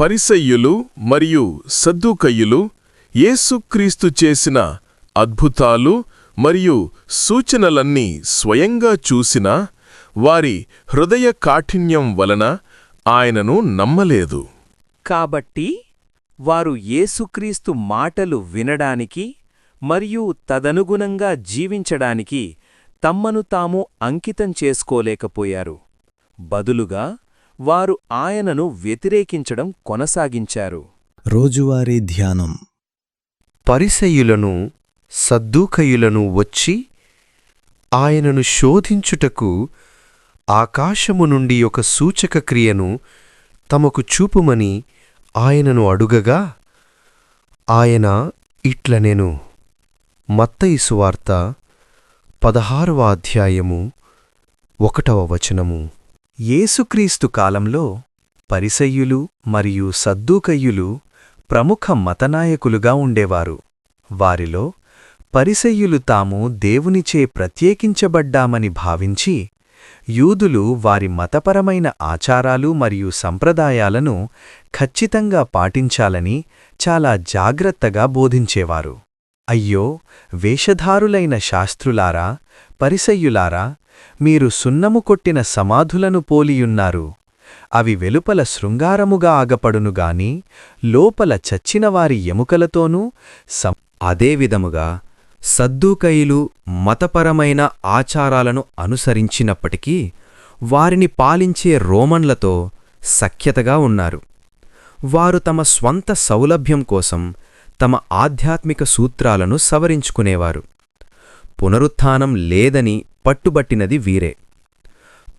పరిసయ్యులు మరియు సద్దుకయ్యులు యేసుక్రీస్తు చేసిన అద్భుతాలు మరియు సూచనలన్నీ స్వయంగా చూసినా వారి హృదయ కాఠిన్యం వలన ఆయనను నమ్మలేదు. కాబట్టి వారు యేసుక్రీస్తు మాటలు వినడానికి మరియు తదనుగుణంగా జీవించడానికి తమ్మను తాము అంకితం చేసుకోలేకపోయారు. బదులుగా వారు ఆయనను వ్యతిరేకించడం కొనసాగించారు. రోజువారీ ధ్యానం. పరిసయ్యులను సద్దూకయులను వచ్చి ఆయనను శోధించుటకు ఆకాశము నుండి ఒక సూచక క్రియను తమకు చూపుమని ఆయనను అడుగగా ఆయన ఇట్లనెను మత్తయి సువార్త పదహారవ అధ్యాయము ఒకటవ వచనము. యేసుక్రీస్తు కాలంలో పరిసయ్యులు మరియు సద్దూకయ్యులు ప్రముఖ మతనాయకులుగా ఉండేవారు. వారిలో పరిసయ్యులు తాము దేవునిచే ప్రత్యేకించబడ్డామని భావించి యూదులు వారి మతపరమైన ఆచారాలు మరియు సంప్రదాయాలను ఖచ్చితంగా పాటించాలని చాలా జాగ్రత్తగా బోధించేవారు. అయ్యో వేషధారులైన శాస్త్రులారా పరిసయ్యులారా మీరు సున్నము కొట్టిన సమాధులను పోలియున్నారు. అవి వెలుపల శృంగారముగా ఆగపడునుగాని లోపల చచ్చినవారి ఎముకలతోనూ సం అదేవిధముగా సద్దూకయిలు మతపరమైన ఆచారాలను అనుసరించినప్పటికీ వారిని పాలించే రోమన్లతో సఖ్యతగా ఉన్నారు. వారు తమ స్వంత సౌలభ్యం కోసం తమ ఆధ్యాత్మిక సూత్రాలను సవరించుకునేవారు. పునరుత్థానం లేదని పట్టుబట్టినది వీరే.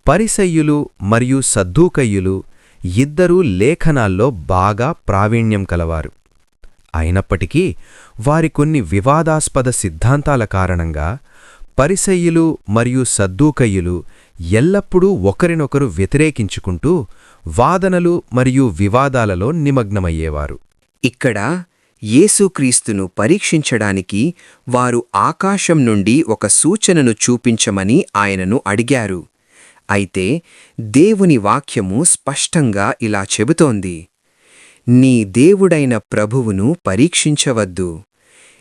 పరిసయ్యులు మరియు సద్దూకయ్యులు ఇద్దరూ లేఖనాల్లో బాగా ప్రావీణ్యం కలవారు. అయినప్పటికీ వారి కొన్ని వివాదాస్పద సిద్ధాంతాల కారణంగా పరిసయ్యులు మరియు సద్దూకయ్యులు ఎల్లప్పుడూ ఒకరినొకరు వ్యతిరేకించుకుంటూ వాదనలు మరియు వివాదాలలో నిమగ్నమయ్యేవారు. ఇక్కడ యేసుక్రీస్తును పరీక్షించడానికి వారు ఆకాశం నుండి ఒక సూచనను చూపించమని ఆయనను అడిగారు. అయితే దేవుని వాక్యము స్పష్టంగా ఇలా చెబుతోంది. నీ దేవుడైన ప్రభువును పరీక్షించవద్దు.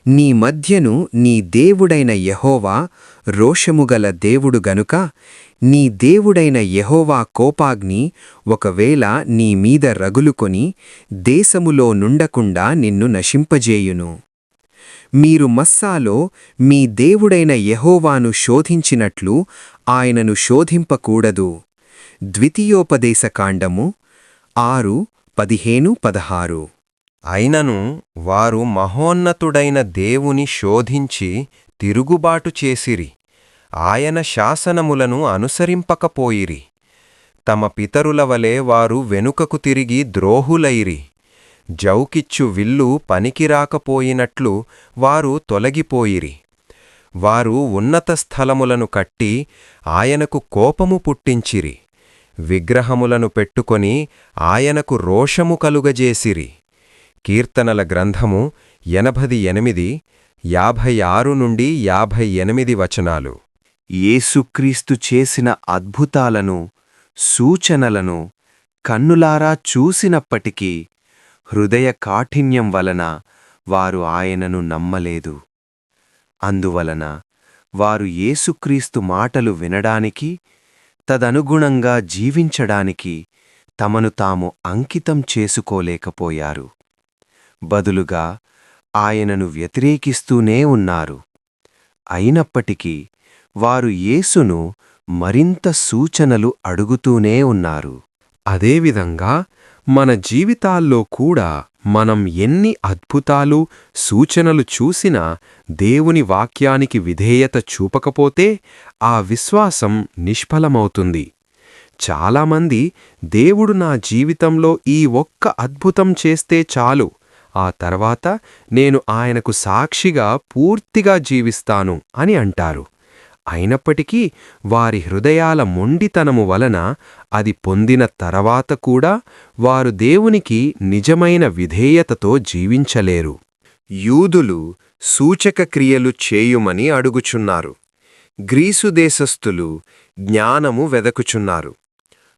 నీ మధ్యను నీ దేవుడైన యహోవా రోషముగల దేవుడు గనుక నీ దేవుడైన యహోవా కోపాగ్ని ఒకవేళ నీ మీద రగులుకొని దేశములో నుండకుండా నిన్ను నశింపజేయును. మీరు మస్సాలో మీ దేవుడైన యహోవాను శోధించినట్లు ఆయనను శోధింపకూడదు. ద్వితీయోపదేశకాండము ఆరు పదిహేను పదహారు. అయినను వారు మహోన్నతుడైన దేవుని శోధించి తిరుగుబాటు చేసిరి. ఆయన శాసనములను అనుసరింపకపోయిరి. తమ పితరుల వలె వారు వెనుకకు తిరిగి ద్రోహులైరి. జౌకిచ్చు విల్లు పనికిరాకపోయినట్లు వారు తొలగిపోయిరి. వారు ఉన్నత స్థలములను కట్టి ఆయనకు కోపము పుట్టించిరి. విగ్రహములను పెట్టుకొని ఆయనకు రోషము కలుగజేసిరి. కీర్తనల గ్రంథము ఎనభది ఎనిమిది యాభై ఆరు నుండి యాభై ఎనిమిది వచనాలు. యేసుక్రీస్తు చేసిన అద్భుతాలను సూచనలను కన్నులారా చూసినప్పటికీ హృదయ కాఠిన్యం వలన వారు ఆయనను నమ్మలేదు. అందువలన వారు యేసుక్రీస్తు మాటలు వినడానికి తదనుగుణంగా జీవించడానికి తమను తాము అంకితం చేసుకోలేకపోయారు. బదులుగా ఆయనను వ్యతిరేకిస్తూనే ఉన్నారు. అయినప్పటికీ వారు యేసును మరింత సూచనలు అడుగుతూనే ఉన్నారు. అదేవిధంగా మన జీవితాల్లో కూడా మనం ఎన్ని అద్భుతాలు సూచనలు చూసినా దేవుని వాక్యానికి విధేయత చూపకపోతే ఆ విశ్వాసం నిష్ఫలమవుతుంది. చాలామంది దేవుడు నా జీవితంలో ఈ ఒక్క అద్భుతం చేస్తే చాలు ఆ తర్వాత నేను ఆయనకు సాక్షిగా పూర్తిగా జీవిస్తాను అని అంటారు. అయినప్పటికీ వారి హృదయాల మొండితనము వలన అది పొందిన తర్వాత కూడా వారు దేవునికి నిజమైన విధేయతతో జీవించలేరు. యూదులు సూచక క్రియలు చేయుమని అడుగుచున్నారు. గ్రీసు దేశస్థులు జ్ఞానము వెదకుచున్నారు.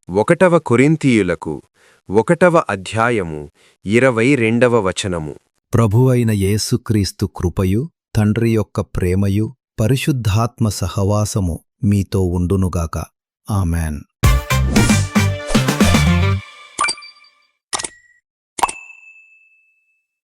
ఒకటవ కొరింతీయులకు ఒకటవ అధ్యాయము ఇరవై రెండవ వచనము. ప్రభువైన యేసుక్రీస్తు కృపయు తండ్రి యొక్క ప్రేమయు పరిశుద్ధాత్మ సహవాసము మీతో ఉండునుగాక. ఆమెన్.